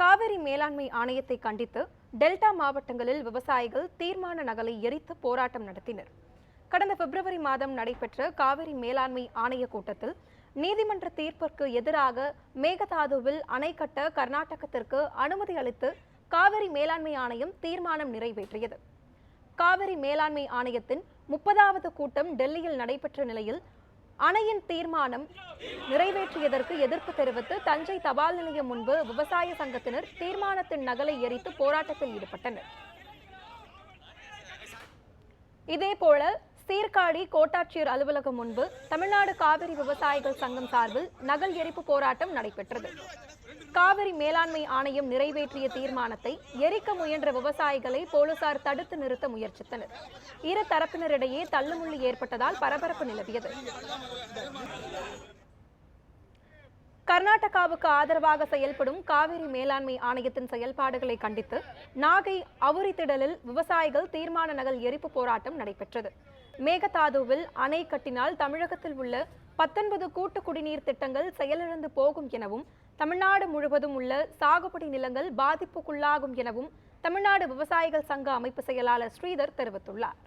காவிரி மேலாண்மை ஆணையத்தை கண்டித்து டெல்டா மாவட்டங்களில் விவசாயிகள் தீர்மான நகலை எரித்து போராட்டம் நடத்தினர். கடந்த பிப்ரவரி மாதம் நடைபெற்ற காவிரி மேலாண்மை ஆணைய கூட்டத்தில் நீதிமன்ற தீர்ப்பிற்கு எதிராக மேகதாதுவில் அணை கட்ட கர்நாடகத்திற்கு அனுமதி அளித்து காவிரி மேலாண்மை ஆணையம் தீர்மானம் நிறைவேற்றியது. காவிரி மேலாண்மை ஆணையத்தின் முப்பதாவது கூட்டம் டெல்லியில் நடைபெற்ற நிலையில் அணையின் தீர்மானம் நிறைவேற்றியதற்கு எதிர்ப்பு தெரிவித்து தஞ்சை தபால் நிலையம் முன்பு விவசாய சங்கத்தினர் தீர்மானத்தின் நகலை எரித்து போராட்டத்தில் ஈடுபட்டனர். இதேபோல சீர்காழி கோட்டாட்சியர் அலுவலகம் முன்பு தமிழ்நாடு காவிரி விவசாயிகள் சங்கம் சார்பில் நகல் எரிப்பு போராட்டம் நடைபெற்றது. காவிரி மேலாண்மை ஆணையம் நிறைவேற்றிய தீர்மானத்தை எரிக்க முயன்ற விவசாயிகளை போலீசார் தடுத்து நிறுத்த முயற்சித்தனர். இரு தரப்பினரிடையே தள்ளுமுள்ளு ஏற்பட்டதால் பரபரப்பு நிலவியது. கர்நாடகாவுக்கு ஆதரவாக செயல்படும் காவிரி மேலாண்மை ஆணையத்தின் செயல்பாடுகளை கண்டித்து நாகை அவுரித்திடலில் விவசாயிகள் தீர்மான நகல் எரிப்பு போராட்டம் நடைபெற்றது. மேகதாதுவில் அணை கட்டினால் தமிழகத்தில் உள்ள பத்தொன்பது கூட்டு குடிநீர் திட்டங்கள் செயலிழந்து போகும் எனவும் தமிழ்நாடு முழுவதும் உள்ள சாகுபடி நிலங்கள் பாதிப்புக்குள்ளாகும் எனவும் தமிழ்நாடு விவசாயிகள் சங்க அமைப்பு செயலாளர் ஸ்ரீதர் தெரிவித்துள்ளார்.